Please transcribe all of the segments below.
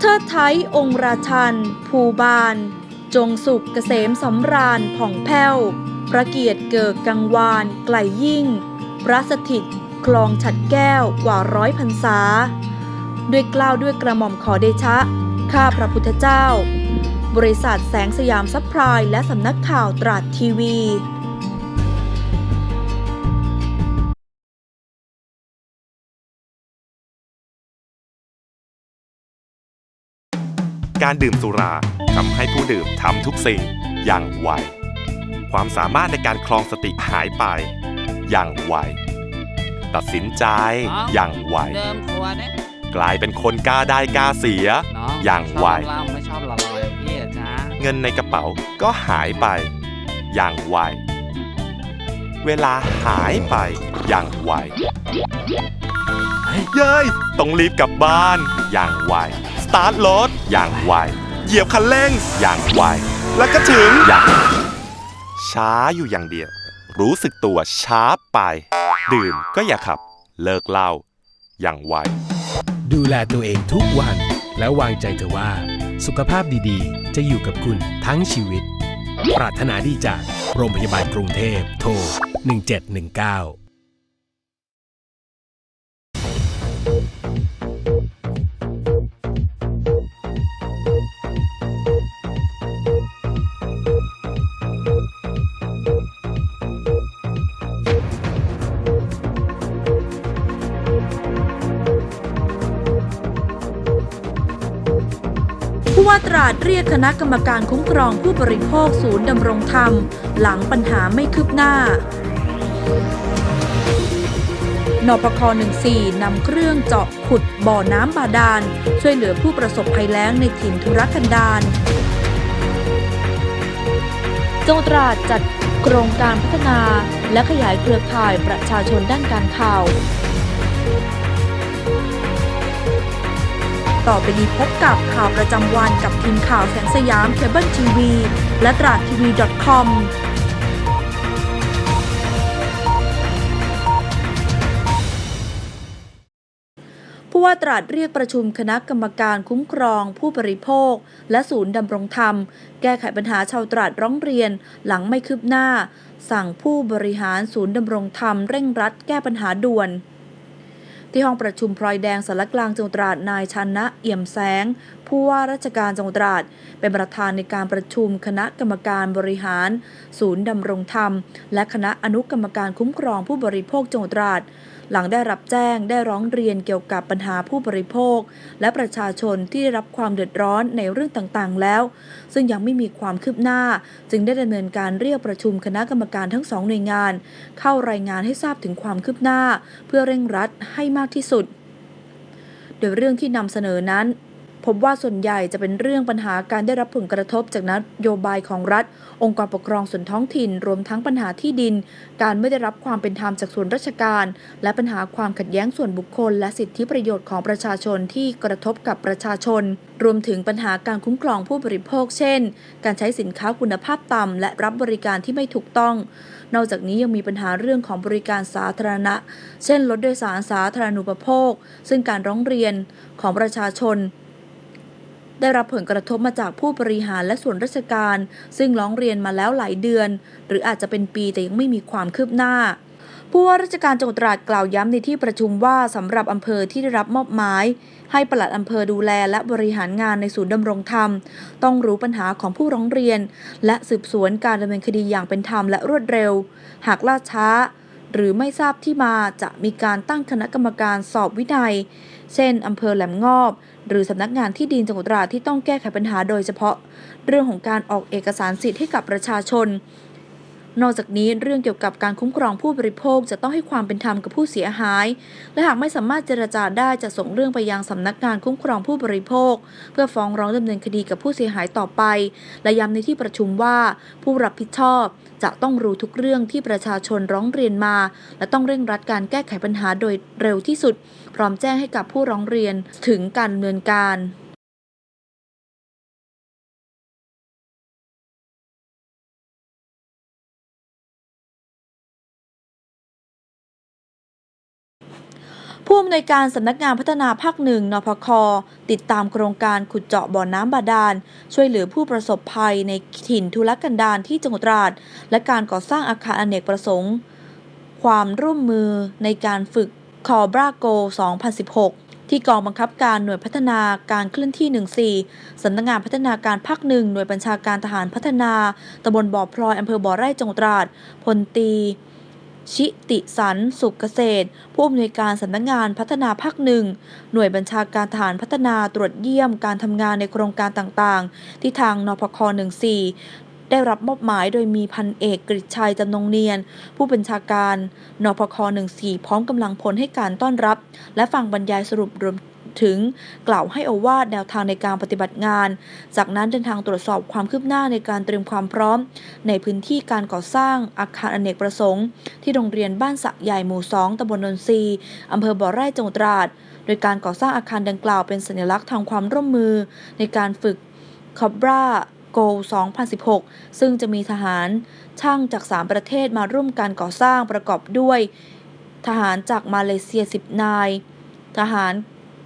เทิดไทยองค์ราชัน ภูบานจงสุขเกษมสำราญผ่องแผ้วพระเกียรติเกิดกังวาน ไกลยิ่ง พระสถิต คลองฉัดแก้วกว่าร้อยพรรษา ด้วยกล้าวด้วยกระหม่อมขอเดชะ ข้าพระพุทธเจ้า บริษัทแสงสยามซัพพลายและสำนักข่าวตราดทีวี การดื่มสุราทำให้ผู้ดื่มทำทุกสิ่งอย่างไว ความสามารถในการคลองสติหายไป อย่างไว ตัดสินใจอย่างไว เดิมขวดเนี่ยกลายเป็นคนกล้าได้กล้าเสีย น้องอย่างชอบไวเหล้าไม่ชอบละลอยอย่างพี่อะจ้าเงินในกระเป๋าก็หายไป อย่างไว เวลาหายไปอย่างไว เย้ย ต้องรีบกลับบ้าน อย่างไว สตาร์ทรถ อย่างไวเหยียบคันเร่งอย่างไวแล้วก็ถึงอย่างช้าอยู่อย่างเดียว รู้สึกตัวช้าไป ดื่มก็อย่าขับ เลิกเหล้าอย่างไวดูแลตัวเองทุกวัน แล้ววางใจเถอะว่า สุขภาพดีๆ จะอยู่กับคุณทั้งชีวิต ปรารถนาดีจากโรงพยาบาลกรุงเทพโทร1719 ราดเรียกคณะกรรมการคุ้มครองผู้บริโภคศูนย์ดำรงธรรม หลังปัญหาไม่คืบหน้านปค14นำเครื่องเจาะขุดบ่อน้ำบาดาล ช่วยเหลือผู้ประสบภัยแล้งในถิ่นธุรกันดารจังหวัดตราดจัดโครงการพัฒนาและขยายเครือข่ายประชาชนด้านการข่าว ต่อไปนี้พบกับข่าวประจำวันกับทีมข่าวแสงสยามเคเบิลทีวีและตราดทีวี .com ผู้ว่าตราดเรียกประชุมคณะกรรมการคุ้มครอง ผู้บริโภค และศูนย์ดำรงธรรม แก้ไขปัญหาชาวตราดร้องเรียนหลังไม่คืบหน้า สั่งผู้บริหารศูนย์ดำรงธรรมเร่งรัดแก้ปัญหาด่วน ที่ห้องประชุมพลอยแดงสารกลางจังหวัดตราดนายชันนะเอี่ยมแสง ผู้ว่าราชการจังหวัดตราด เป็นประธานในการประชุมคณะกรรมการบริหาร ศูนย์ดำรงธรรม และคณะอนุกรรมการคุ้มครองผู้บริโภคจังหวัดตราด หลังได้รับแจ้งได้ร้องเรียนเกี่ยวกับปัญหาผู้บริโภค และประชาชนที่ได้รับความเดือดร้อนในเรื่องต่างๆ แล้ว ซึ่งยังไม่มีความคืบหน้า จึงได้ดำเนินการเรียกประชุมคณะกรรมการทั้งสองหน่วยงาน เข้ารายงานให้ทราบถึงความคืบหน้า เพื่อเร่งรัดให้มากที่สุด โดยเรื่องที่นำเสนอนั้น พบว่าส่วนใหญ่จะเป็นเรื่องปัญหาการได้รับผลกระทบจากนโยบายของรัฐ องค์กรปกครองส่วนท้องถิ่น รวมทั้งปัญหาที่ดิน การไม่ได้รับความเป็นธรรมจากส่วนราชการ และปัญหาความขัดแย้งส่วนบุคคล และสิทธิประโยชน์ของประชาชนที่กระทบกับประชาชน รวมถึงปัญหาการคุ้มครองผู้บริโภค เช่น การใช้สินค้าคุณภาพต่ำและรับบริการที่ไม่ถูกต้อง นอกจากนี้ยังมีปัญหาเรื่องของบริการสาธารณะ เช่นรถโดยสารสาธารณูปโภค ซึ่งการร้องเรียนของประชาชน ได้รับผลกระทบมาจากผู้บริหารและส่วนราชการ ซึ่งร้องเรียนมาแล้วหลายเดือน หรืออาจจะเป็นปีแต่ยังไม่มีความคืบหน้าผู้ว่าราชการจังหวัดตราดกล่าวย้ำในที่ประชุมว่าสำหรับอำเภอที่ได้รับมอบหมาย ให้ปลัดอำเภอดูแลและบริหารงานในศูนย์ดำรงธรรม ต้องรู้ปัญหาของผู้ร้องเรียน และสืบสวนการดำเนินคดีอย่างเป็นธรรมและรวดเร็ว หากล่าช้า หรือไม่ทราบที่มาจะมีการตั้งคณะกรรมการสอบวินัย เช่นอำเภอแหลมงอบ หรือสำนักงานที่ดินจังหวัดตราดที่ต้องแก้ไขปัญหาโดยเฉพาะ เรื่องของการออกเอกสารสิทธิ์ให้กับประชาชน นอกจากนี้เรื่องเกี่ยวกับการคุ้มครองผู้บริโภคจะต้องให้ความเป็นธรรมกับผู้เสียหาย และหากไม่สามารถเจรจาได้จะส่งเรื่องไปยังสำนักงานคุ้มครองผู้บริโภค เพื่อฟ้องร้องดำเนินคดีกับผู้เสียหายต่อไป และย้ำในที่ประชุมว่าผู้รับผิดชอบจะต้องรู้ทุกเรื่องที่ประชาชนร้องเรียนมา และต้องเร่งรัดการแก้ไขปัญหาโดยเร็วที่สุด พร้อมแจ้งให้กับผู้ร้องเรียนถึงการดำเนินการ ผู้อำนวยการสำนักงานพัฒนาภาคหนึ่งนพค ติดตามโครงการขุดเจาะบ่อน้ำบาดาล ช่วยเหลือผู้ประสบภัยในถิ่นทุรกันดารที่จังหวัดตราด และการก่อสร้างอาคารอเนกประสงค์ ความร่วมมือในการฝึกคอบราโก 2016 ที่กองบังคับการหน่วยพัฒนาการเคลื่อนที่ 14 สำนักงานพัฒนาการภาคหนึ่งหน่วยบัญชาการทหารพัฒนา ตำบลบ่อพลอยอำเภอบ่อไร่จังหวัดตราด พลตี ชิติสัน สุขเกษตร ผู้อำนวยการสำนักงานพัฒนาภาคหนึ่ง หน่วยบัญชาการฐานพัฒนาตรวจเยี่ยมการทำงานในโครงการต่างๆ ที่ทางนพค 14ได้รับมอบหมายโดยมีพันเอกกฤษชัยจำนงเนียน ผู้บัญชาการนพค 14 พร้อมกำลังพลให้การต้อนรับ และฟังบรรยายสรุปรวม ถึง กล่าวให้อวาดแนวทางในการปฏิบัติงาน จากนั้นเดินทางตรวจสอบความคืบหน้าในการเตรียมความพร้อม ในพื้นที่การก่อสร้างอาคารอเนกประสงค์ ที่โรงเรียนบ้านสะใหญ่หมู่ 2ตำบลนนทรีอำเภอบ่อไร่จังหวัดตราด โดยการก่อสร้างอาคารดังกล่าวเป็นสัญลักษณ์ทางความร่วมมือ ในการฝึกคอบราโก2016 ซึ่งจะมีทหารช่างจาก 3 ประเทศมาร่วมการก่อสร้างประกอบด้วย ทหารจากมาเลเซีย 10 นาย ทหาร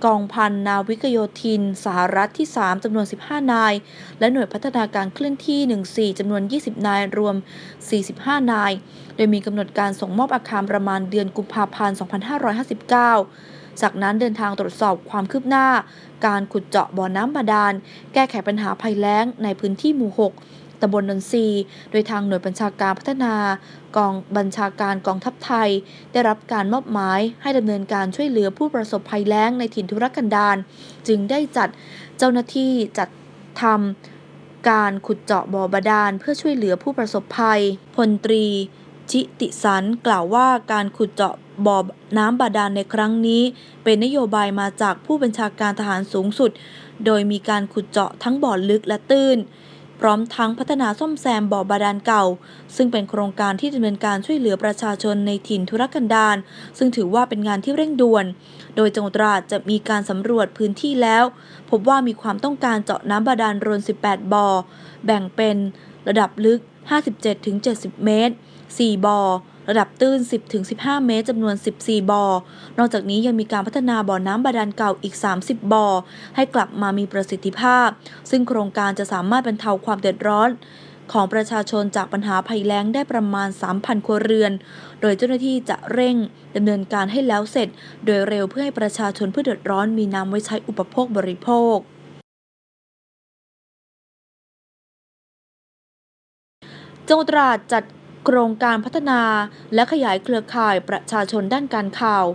กองพันนาวิกโยธิน สหรัฐที่ 3จำนวน 15 นาย และหน่วยพัฒนาการเคลื่อนที่ 14จำนวน 20 นาย รวม 45 นาย โดยมีกำหนดการส่งมอบอาคารประมาณเดือนกุมภาพันธ์ 2559 จากนั้นเดินทางตรวจสอบความคืบหน้า การขุดเจาะบ่อน้ำบาดาล แก้ไขปัญหาภัยแล้งในพื้นที่หมู่ 6 ตำบลนนทรีโดยทางหน่วยบัญชาการพัฒนากองบัญชาการกองทัพไทย ได้รับการมอบหมายให้ดำเนินการช่วยเหลือผู้ประสบภัยแล้งในถิ่นทุรกันดารจึงได้จัดเจ้าหน้าที่จัดทำการขุดเจาะบ่อบาดาลเพื่อช่วยเหลือผู้ประสบภัย พลตรี ชิติสันกล่าวว่าการขุดเจาะบ่อน้ำบาดาลในครั้งนี้ เป็นนโยบายมาจากผู้บัญชาการทหารสูงสุด โดยมีการขุดเจาะทั้งบ่อลึกและตื้น พร้อมทั้งพัฒนาซ่อมแซมบ่อบาดาลเก่า ซึ่งเป็นโครงการที่ดำเนินการช่วยเหลือประชาชนในถิ่นทุรกันดารซึ่งถือว่าเป็นงานที่เร่งด่วน โดยจังหวัดตราดจะมีการสำรวจพื้นที่แล้ว พบว่ามีความต้องการเจาะน้ำบาดาลรวน 18 บ่อ แบ่งเป็น ระดับลึก 57-70 เมตร 4 บ่อ ระดับตื้น 10-15 เมตรจำนวน 14 บ่อ นอกจากนี้ยังมีการพัฒนาบ่อน้ำบาดาลเก่าอีก 30 บ่อ ให้กลับมามีประสิทธิภาพ ซึ่งโครงการจะสามารถบรรเทาความเดือดร้อนของประชาชนจากปัญหาภัยแล้งได้ประมาณ 3,000 ครัวเรือน โดยเจ้าหน้าที่จะเร่งดำเนินการให้แล้วเสร็จ โดยเร็วเพื่อให้ประชาชนผู้เดือดร้อนมีน้ำไว้ใช้อุปโภคบริโภค จังหวัดตราดจัด โครงการพัฒนาและขยายเครือข่ายประชาชนด้านการข่าว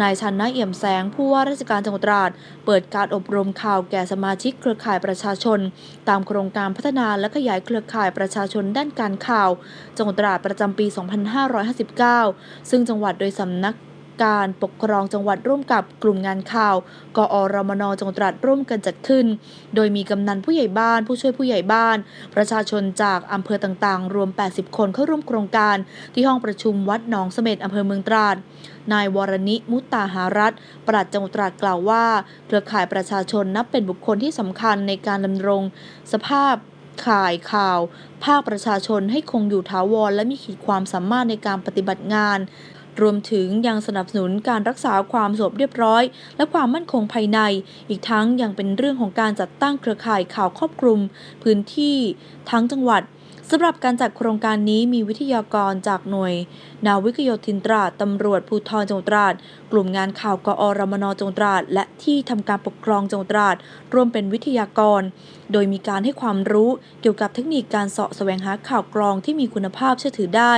นายชันนะเอี่ยมแสงผู้ว่าราชการจังหวัดตราด เปิดการอบรมข่าวแก่สมาชิกเครือข่ายประชาชน ตามโครงการพัฒนาและขยายเครือข่ายประชาชนด้านการข่าว จังหวัดตราดประจำปี 2559 ซึ่งจังหวัดโดยสำนัก การปกครองจังหวัดร่วมกับกลุ่มงานข่าว กอรมนจังหวัดตราดร่วมกันจัดขึ้น โดยมีกำนันผู้ใหญ่บ้าน ผู้ช่วยผู้ใหญ่บ้าน ประชาชนจากอำเภอต่างๆ รวม 80 คนเข้าร่วมโครงการ ที่ห้องประชุมวัดหนองเสม็ดอำเภอเมืองตราด นายวรณิมุตตาหารัตน์ปลัดจังหวัดตราดกล่าวว่า เครือข่ายประชาชนนับเป็นบุคคลที่สำคัญในการดำรง สภาพข่ายข่าว ภาคประชาชนให้คงอยู่ถาวรและมีขีดความสามารถในการปฏิบัติงาน รวมถึงยังสนับสนุนการรักษาความสงบเรียบร้อย และความมั่นคงภายใน อีกทั้งยังเป็นเรื่องของการจัดตั้งเครือข่ายข่าวครอบคลุม พื้นที่ทั้งจังหวัด สำหรับการจัดโครงการนี้มีวิทยากรจากหน่วย นาวิกโยธินตราดตำรวจภูธรจังหวัดตราด กลุ่มงานข่าวกอรมนจังหวัดตราด และที่ทำการปกครองจังหวัดตราดร่วมเป็นวิทยากร โดยมีการให้ความรู้เกี่ยวกับเทคนิคการเสาะแสวงหาข่าวกรองที่มีคุณภาพเชื่อถือได้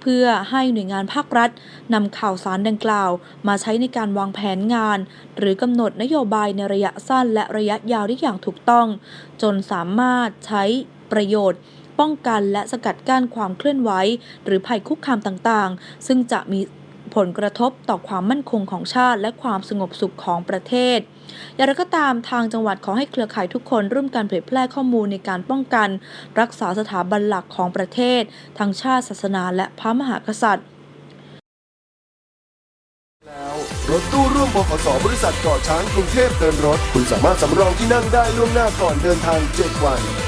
เพื่อให้หน่วยงานภาครัฐนำข่าวสารดังกล่าว มาใช้ในการวางแผนงาน หรือกำหนดนโยบายในระยะสั้นและระยะยาวได้อย่างถูกต้อง จนสามารถใช้ประโยชน์ ป้องกันและสกัดกั้นความเคลื่อนไหว หรือภัยคุกคามต่างๆ ซึ่งจะมีผลกระทบต่อความมั่นคงของชาติ และความสงบสุขของประเทศ อย่างไรก็ตามทางจังหวัดขอให้เครือข่ายทุกคนร่วมกันเผยแพร่ข้อมูลในการป้องกัน รักษาสถาบันหลักของประเทศ ทั้งชาติศาสนาและพระมหากษัตริย์ แล้วรถตู้ร่วมบขสบริษัทเกาะช้างกรุงเทพเดินรถ คุณสามารถสำรองที่นั่งได้ล่วงหน้าก่อนเดินทาง 7 วัน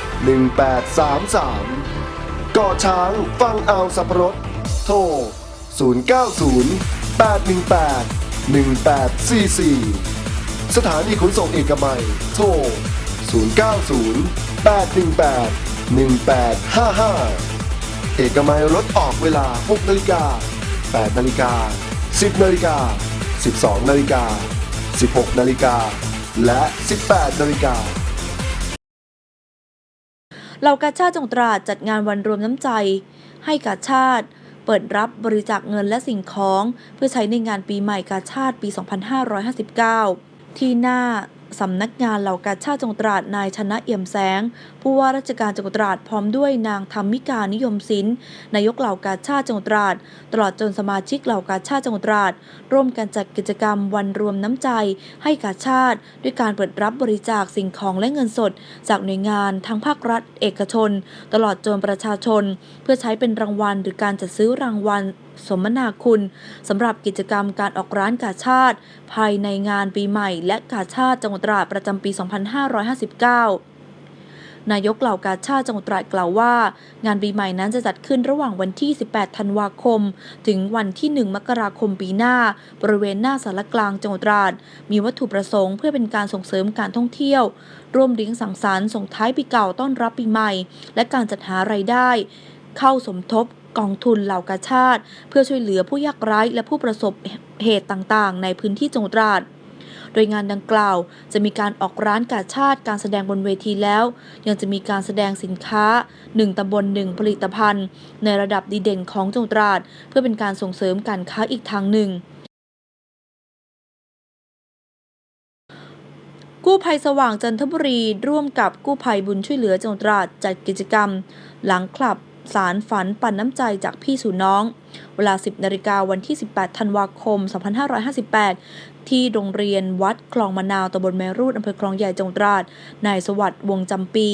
1833กาะช้างฟังเอาสับปะรด โทร 090 818 1844 สถานีขนส่งเอกมัย โทร 090 818 1855 เอกมัยรถออกเวลา 6 นาฬิกา 8 นาฬิกา 10 นาฬิกา 12 นาฬิกา 16 นาฬิกา และ 18 นาฬิกา เหล่ากาชาติจงตราดจัดงานวันรวมน้ำใจ ให้กาชาติ เปิดรับบริจาคเงินและสิ่งของ เพื่อใช้ในงานปีใหม่กาชาติปี 2559 ที่หน้า สำนักงานเหล่ากาชาติจังหวัดตราดนายชนะเอี่ยมแสง ผู้ว่าราชการจังหวัดตราดพร้อมด้วยนางธรรมิกานิยมศิลป์นายกเหล่ากาชาติจังหวัดตราดตลอดจนสมาชิกเหล่ากาชาติจังหวัดตราดร่วมกันจัดกิจกรรมวันรวมน้ำใจ ให้กาชาติ ด้วยการเปิดรับบริจาคสิ่งของและเงินสด จากหน่วยงานทั้งภาครัฐ เอกชน ตลอดจนประชาชน เพื่อใช้เป็นรางวัลหรือการจัดซื้อรางวัล สมนาคุณสำหรับกิจกรรมการออกร้านกาชาติ ภายในงานปีใหม่ และกาชาติจังหวัดตราดประจำปี 2559นายกเหล่ากาชาติจังหวัดตราดกล่าวว่า งานปีใหม่นั้นจะจัดขึ้นระหว่างวันที่ 18 ธันวาคม ถึงวันที่ 1 มกราคมปีหน้า บริเวณหน้าสารกลางจังหวัดตราด มีวัตถุประสงค์เพื่อเป็นการส่งเสริมการท่องเที่ยว ร่วมเลี้ยงสังสรรค์ส่งท้ายปีเก่าต้อนรับปีใหม่ และการจัดหารายได้ เข้าสมทบ กองทุนเหล่ากาชาติ เพื่อช่วยเหลือผู้ยากไร้และผู้ประสบเหตุต่างๆ ในพื้นที่จังหวัดตราดโดยงานดังกล่าวจะมีการออกร้านกาชาติการแสดงบนเวทีแล้ว ยังจะมีการแสดงสินค้า 1ตำบล1ผลิตภัณฑ์ ในระดับดีเด่นของจังหวัดตราดเพื่อเป็นการส่งเสริมการค้าอีกทางหนึ่งกู้ภัยสว่างจันทบุรีร่วมกับกู้ภัยบุญช่วยเหลือจังหวัดตราดจัดกิจกรรม หลังคลับ สารฝันปั่นน้ำใจจากพี่สู่น้อง เวลา 10นาฬิกาวันที่ 18 ธันวาคม 2558 ที่โรงเรียนวัดคลองมะนาวตำบลแมรูดอำเภอคลองใหญ่จังหวัดตราด นายสวัสดิ์วงจำปี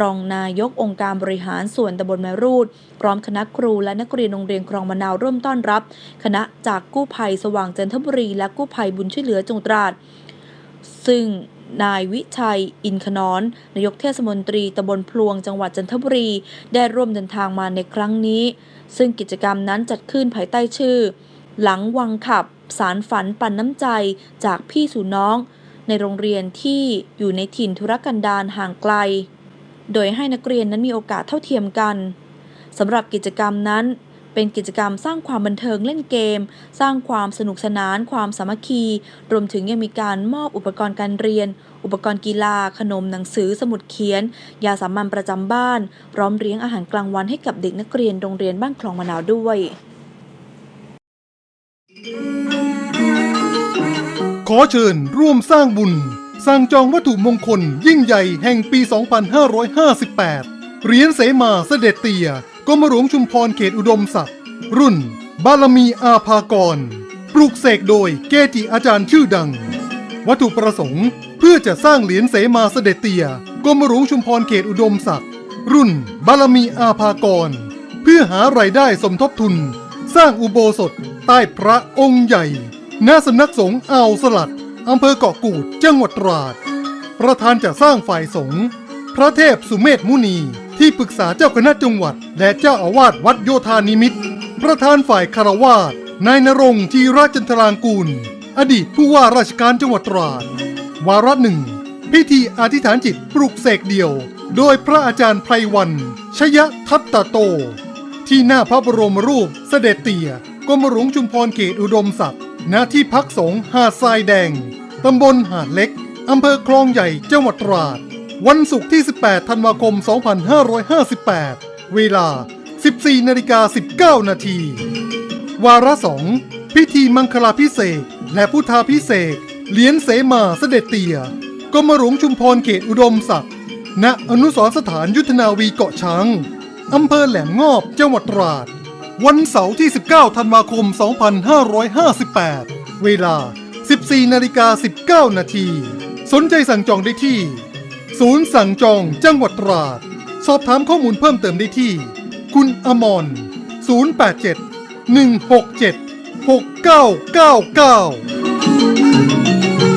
รองนายกองค์การบริหารส่วนตำบลแมรูด พร้อมคณะครูและนักเรียนโรงเรียนคลองมะนาวร่วมต้อนรับ คณะจากกู้ภัยสว่างจันทบุรี และกู้ภัยบุญช่วยเหลือจังหวัดตราด ซึ่ง นายวิชัย อินขนอน นายกเทศมนตรีตำบลพลวงจังหวัดจันทบุรี ได้ร่วมเดินทางมาในครั้งนี้ ซึ่งกิจกรรมนั้นจัดขึ้นภายใต้ชื่อ หลังวังขับ สารฝันปันน้ำใจจากพี่สู่น้อง ในโรงเรียนที่อยู่ในถิ่นธุรกันดารห่างไกล โดยให้นักเรียนนั้นมีโอกาสเท่าเทียมกันสำหรับกิจกรรมนั้น เป็นกิจกรรมสร้างความบันเทิงเล่นเกม สร้างความสนุกสนาน ความสามัคคี รวมถึงยังมีการมอบอุปกรณ์การเรียน อุปกรณ์กีฬา ขนมหนังสือ สมุดเขียน ยาสามัญประจำบ้าน พร้อมเลี้ยงอาหารกลางวันให้กับเด็กนักเรียนโรงเรียนบ้านคลองมะนาวด้วยขอเชิญร่วมสร้างบุญสั่งจองวัตถุมงคลยิ่งใหญ่แห่งปี 2558 เหรียญเสมาเสด็จเตีย กรมหลวงชุมพรเขตอุดมศักดิ์รุ่น บารมีอาภากร ปลูกเสกโดยเกจิอาจารย์ชื่อดัง วัตถุประสงค์เพื่อจะสร้างเหรียญเสมาเสด็จเตียกรมหลวงชุมพรเขตอุดมศักดิ์รุ่น บารมีอาภากร เพื่อหารายได้สมทบทุน สร้างอุโบสถ ใต้พระองค์ใหญ่ณสำนักสงฆ์อ่าวสลัดอำเภอเกาะกูดจังหวัดตราด ประธานจะสร้างฝ่ายสงฆ์พระเทพสุเมธมุนี ที่ปรึกษาเจ้าคณะจังหวัด และเจ้าอาวาสวัดโยธานิมิตร ประธานฝ่ายคารวาสนายนรงจีราจันทรางกูล อดีตผู้ว่าราชการจังหวัดตราด วาระหนึ่ง พิธีอธิษฐานจิตปลุกเสกเดี่ยว โดยพระอาจารย์ไพรวัน ชยทัตตโต ที่หน้าพระบรมรูปเสด็จเตี่ยกรมหลวงชุมพรเขตอุดมศักดิ์ณที่พักสงฆ์หาดทรายแดง ตำบลหาดเล็ก อำเภอคลองใหญ่จังหวัดตราด วันศุกร์ที่ 18 ธันวาคม 2558 เวลา 14นาฬิกา19 นาที วาระสองพิธีมังคลาพิเศษและพุทธาพิเศษเหรียญเสมาเสด็จเตียกรมหลวงชุมพรเขตอุดมศักดิ์ณอนุสรณ์สถานยุทธนาวีเกาะช้างอำเภอแหลมงอบจังหวัดตราด วันเสาร์ที่ 19 ธันวาคม 2558 เวลา 14นาฬิกา19 นาที สนใจสั่งจองได้ที่ ศูนย์สั่งจองจังหวัดตราด สอบถามข้อมูลเพิ่มเติมได้ที่ คุณอมร087 167 6999